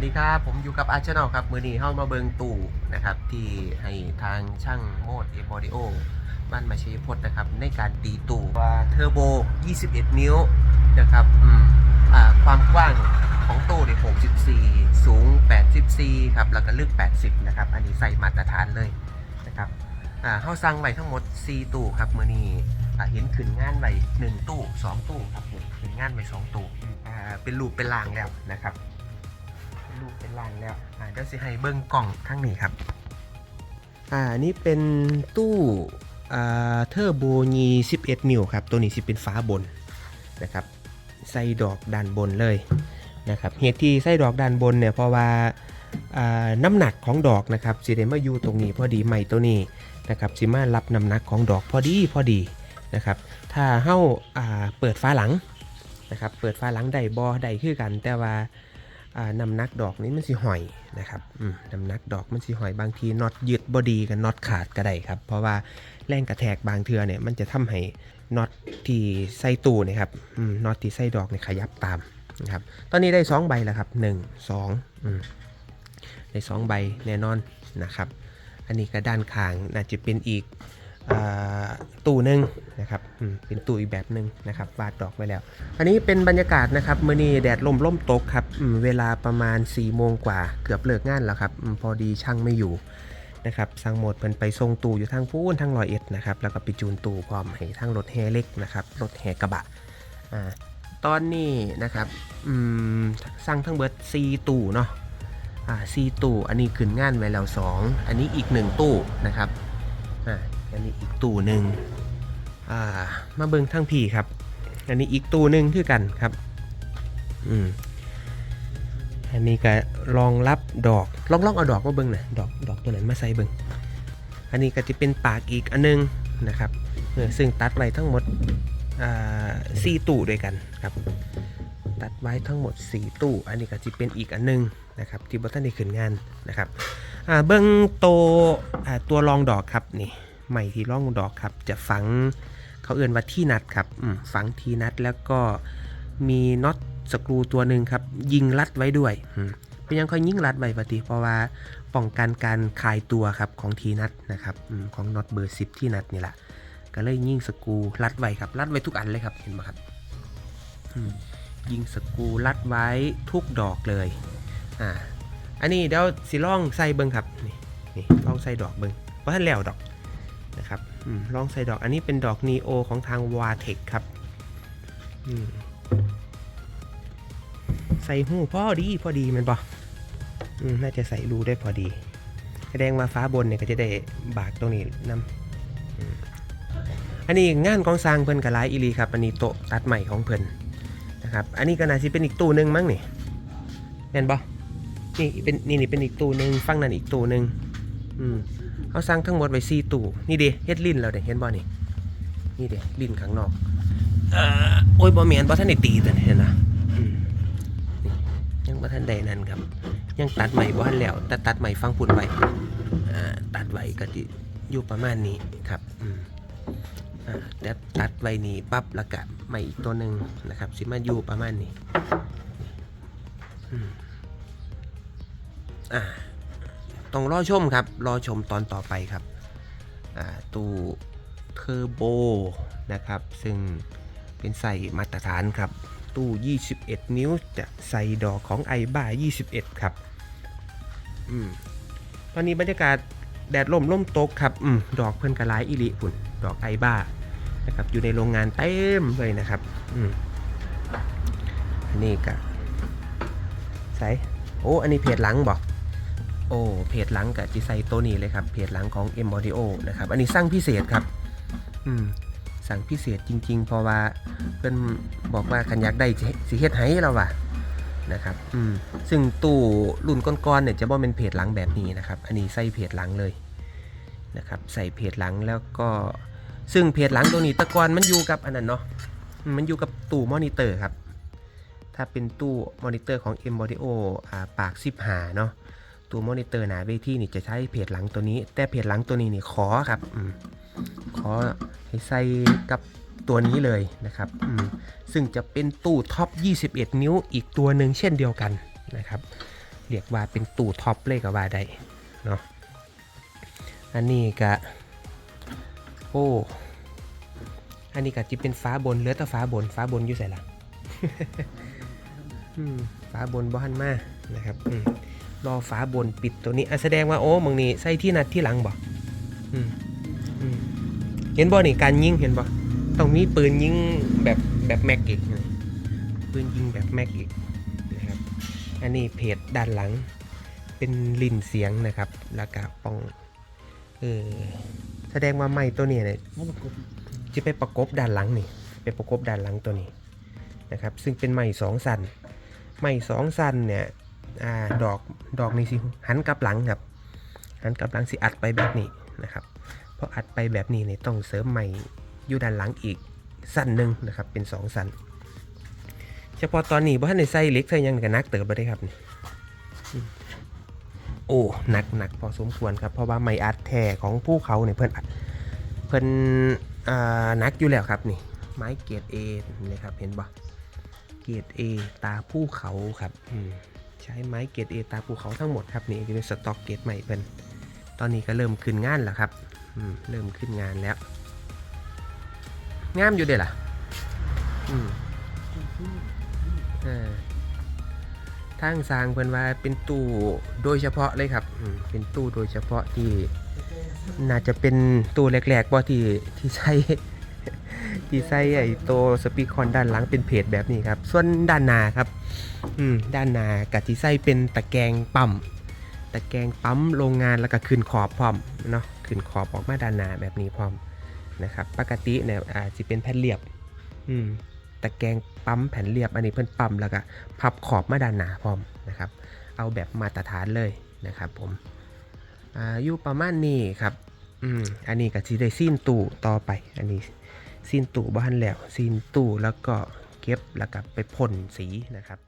วัสดีครับ ผมอยู่กับอาร์ชแนลครับ มือนี้เข้ามาเบิงตู่นะครับ ที่ให้ทางช่างโมดเอ m อดิโอบ้านมาชัยพจน์นะครับ ในการตีตู่ว่าเทอร์โบ 21 นิ้วนะครับอืมอ่าความกว้างของตู้เนี่ย64 สูง 84 ครับ แล้วก็ลึก 80 นะครับ อันนี้ใส่มาตรฐานเลยนะครับอ่าเข้าสั่งไว้ทั้งหมด 4 ตู้ครับ มือนี้อ่าเห็นขึ้นงานไว้1ตู้ 2 ตู้ครับขึ้นงานไว้2ตู้อ่าเป็นรูปเป็นรางแล้วนะครับ รูปเป็นลายแล้วอ่าเดี๋ยวสิให้เบิ้งกล่องข้างนี้ครับอ่านนี้เป็นตู้อ่าเทอร์โบยี11 นิ้วครับ ตัวนี้สิเป็นฟ้าบนนะครับใส่ดอกด้านบนเลยนะครับเหตุที่ใส่ดอกด้านบนเนี่ยเพราะว่าน้ำหนักของดอกนะครับสิได้มาอยู่ตรงนี้พอดีใหม่ตัวนี้นะครับสิมารับน้ำหนักของดอกพอดีพอดีนะครับถ้าเฮ้าเปิดฟ้าหลังนะครับเปิดฟ้าหลังได้บอได้คือกัน แต่ว่า นำนักดอกนี้มันสิหอยนะครับนำนักดอกมันสิหอยบางทีน็อตยึดบอดีกับน็อตขาดก็ได้ครับ เพราะว่าแรงกระแทกบางเทือเนี่ยมันจะทำให้น็อตที่ใส่ตู้นะครับน็อตที่ใส่ดอกเนี่ยขยับตามนะครับ ตอนนี้ได้ 2 ใบแล้วครับ 1 2อืมได้2ใบแน่นอนนะครับ อันนี้ก็ด้านข้างน่าจะเป็นอีก ตู้หนึ่งนะครับเป็นตู้อีกแบบหนึ่งนะครับวาดดอกไว้แล้ว อันนี้เป็นบรรยากาศนะครับเมื่อนี้แดดลมล่มตกครับเวลาประมาณ4ี่โมงกว่าเกือบเลิกงานแล้วครับพอดีช่างไม่อยู่นะครับสั่งหมดเพิ่นไปส่งตู้อยู่ทางพูนทางลอยเอ็ดนะครับแล้วก็ไปจูนตู้พร้อมให้ทางรถแฮเล็กนะครับรถแฮกระบะอ่าตอนนี้นะครับสั่งทั้งเบิด4ตู้เนาะอ่าซีตู้อันนี้ขึ้นงานไว้แล้ว2อันนี้อีก 1 ตู้นะครับอ่า อันนี้อีกตู้หนึ่งอ่ามาเบิงทั้งพี่ครับ อันนี้อีกตัวหนึ่งคือกันครับอืมอันนี้ก็รองรับดอกลองลองเอาดอกมาเบิ้งหน่อยดอกดอกตัวนั้นมาใส่เบิ้งอันนี้ก็จะเป็นปากอีกอันนึงนะครับเออซึ่งตัดไว้ทั้งหมดอ่าสี่ตู้ด้วยกันครับ ตัดไว้ทั้งหมด 4 ตู้ อันนี้ก็จะเป็นอีกอันนึงนะครับที่บอท่านได้ขึ้นงานนะครับเบิ้งโตตัวรองดอกครับนี่ ใหม่ที่รองดอกครับ จะฝังเขาเอื่นว่าที่นัดครับฝังทีนัดแล้วก็มีน็อตสกรูตัวหนึ่งครับ ยิงรัดไว้ด้วยเป็นยังค่อยยิงรัดไว้ปฏิเพราะว่าป้องกันการคลายตัวครับของทีนัดนะครับอของน็อตเบอร์สิบที่นัดนี่แหละก็เลยยิงสกรูรัดไว้ครับรัดไว้ทุกอันเลยครับเห็นไหมครับยิงสกรูรัดไว้ทุกดอกเลยอ่าอันนี้เดี๋ยวสิล่องใส่เบิ้งครับนี่นี่ลองใส่ดอกเบิ้งเพราะท่านแล้วดอก นะครับอลองใส่ดอกอันนี้เป็นดอกนีโอของทางวาเทคครับใส่หูพอดีพอดีมันบอน่าจะใส่รูได้พอดี แสดงว่าฟ้าบนเนี่ยก็จะได้บากตรงนี้นำอันนี้งานของสร้างเพิ่นกับไลอีลีครับ อันนี้โต๊ะตัดใหม่ของเพิ่นนะครับ อันนี้ก็น่าจะเป็นอีกตู้หนึ่งมั้งนี่เห็นบอนี่เป็นนี่นี่เป็นอีกตู้หนึ่งฟังนั่นอีกตู้หนึ่งอืม เขาสร้างทั้งหมดไว้สี่ตู้นี่เด้เฮ็ดลิ้นแล้วเด้เห็นบ่นี่นี่เด้ลิ้นข้างนอกเอ่อโอ้ยบ่แม่นบ่ทันได้ตีตัวนี้เห็นนะยังบ่ทันได้นั่นครับ ยังตัดใหม่บ่ทันแล้วแต่ตัดใหม่ฟังพุ่นไว้ตัดไว้ก็สิอยู่ประมาณนี้ครับอืมอ่าแต่ตัดไว้นี่ปั๊บแล้วก็ใหม่อีกตัวหนึ่งนะครับสิมาอยู่ประมาณนี้อ่า ต้องรอชมครับ รอชมตอนต่อไปครับตู้เทอร์โบนะครับ ซึ่งเป็นใส่มาตรฐานครับ ตู้ 21 นิ้วจะใส่ดอกของไอบ้า21 ครับอตอนนี้บรรยากาศแดดล่มล่มตกครับอดอกเพื่อนกระไลอิริปุ่น ดอกไอบ้านะครับ อยู่ในโรงงานเต็มเลยนะครับอือนนี้ก็ใส่โอ้ อันนี้เพจหลังบอก โอ้เพจหลังกับจิไซตัวนี้เลยครับเพจหลังของ M Audio นะครับอันนี้สร้างพิเศษครับอืมสั่งพิเศษจริง ๆ เพราะว่าเพิ่นบอกว่าคันอยากได้สิเฮ็ดให้เราว่ะนะครับอืมซึ่งตู้รุ่นก้อนๆเนี่ยจะบ่เป็นเพจหลังแบบนี้นะครับอันนี้ใส่เพจหลังเลยนะครับใส่เพจหลังแล้วก็ซึ่งเพจหลังตัวนี้ตะกอนมันอยู่กับอันนั้นเนาะมมันอยู่กับตู้มอนิเตอร์ครับถ้าเป็นตู้มอนิเตอร์ของ M Audio อ่าปาก15เนาะ ตัวมอนิเตอร์หนาเวทีนี่จะใช้เพจหลังตัวนี้ แต่เพจหลังตัวนี้นี่ขอครับอขอให้ใส่กับตัวนี้เลยนะครับซึ่งจะเป็นตู้ท็อป 21 นิ้วอีกตัวหนึ่งเช่นเดียวกันนะครับเรียกว่าเป็นตู้ท็อปเลยก็ว่าได้เนาะอันนี้ก็โอ้อันนี้ก็จะเป็นฟ้าบนเหลือแต่ฟ้าบนฟ้าบนอยู่ใส่ละฟ้าบนบ้านมานะครับอื รอฟ้าบนปิดตัวนี้อแสดงว่าโอ้มึงนี่ใส่ที่นัดที่หลังบ่อืมอืมเห็นบ่นี่การยิงเห็นบ่ต้องมีปืนยิงแบบแบบแม็กอีกนะปืนยิงแบบแม็กอีกนะครับอันนี้เพจด้านหลัง เป็นลินเสียงนะครับแล้วก็ป้องเออแสดงว่าไม้ตัวนี้เนี่ยจะไปประกบด้านหลังนี่ไปประกบด้านหลังตัวนี้นะครับ ซึ่งเป็นไม้สองสันไม้สองสันเนี่ย อ่าดอกดอกนี่สิหันกลับหลังครับหันกลับหลังสิอัดไปแบบนี้นะครับพออัดไปแบบนี้เนี่ยต้องเสริมไม้อยู่ด้านหลังอีกสั้นหนึ่งนะครับเป็นสองสันเฉพาะตอนนี้บ่ทันได้ใส่เล็กใส่ยังกับนักเติบไปได้ครับนี่โอ้หนักหนักพอสมควรครับเพราะว่าไม้อัดแท้ของผู้เขาเนี่ยเพื่อนอัดเพิ่นอ่านักอยู่แล้วครับนี่ไม้เกรดเอนี่ครับเห็นบ่เกรดเอตาภูเขาครับอืม ช้ไม้เกรดเอตาภูเขาทั้งหมดครับนี่อยู่ในสต็อกเกรดใหม่เพิ่นตอนนี้ก็เริ่มขึ้นงานแล้วครับเริ่มขึ้นงานแล้วงามอยู่เด้ล่ะอืมทางสร้างเพิ่นว่าเป็นตู้โดยเฉพาะเลยครับเป็นตู้โดยเฉพาะที่น่าจะเป็นตัวแรกๆบ่ที่ที่ใช้ ที่ใช้ไอ้ตัวสปีกคอนด้านหลังเป็นเพจแบบนี้ครับ ส่วนด้านหน้าครับ อืม ด้านหน้ากับที่ใช้เป็นตะแกรงปั๊ม ตะแกรงปั๊มโรงงานแล้วก็ขึ้นขอบพร้อมเนาะ ขึ้นขอบออกมาด้านหน้าแบบนี้พร้อมนะครับ ปกติเนี่ยอาจจะเป็นแผ่นเรียบ อืม ตะแกรงปั๊มแผ่นเรียบ อันนี้เพิ่นปั๊มแล้วก็พับขอบมาด้านหน้าพร้อมนะครับ เอาแบบมาตรฐานเลยนะครับผมอาอยู่ประมาณนี้ครับ อืม อันนี้ก็สิได้ซีนตู้ต่อไป อันนี้ ซีนตู่บ้านแล้วซีนตู่แล้วก็เก็บแล้วก็ไปพ่นสีนะครับ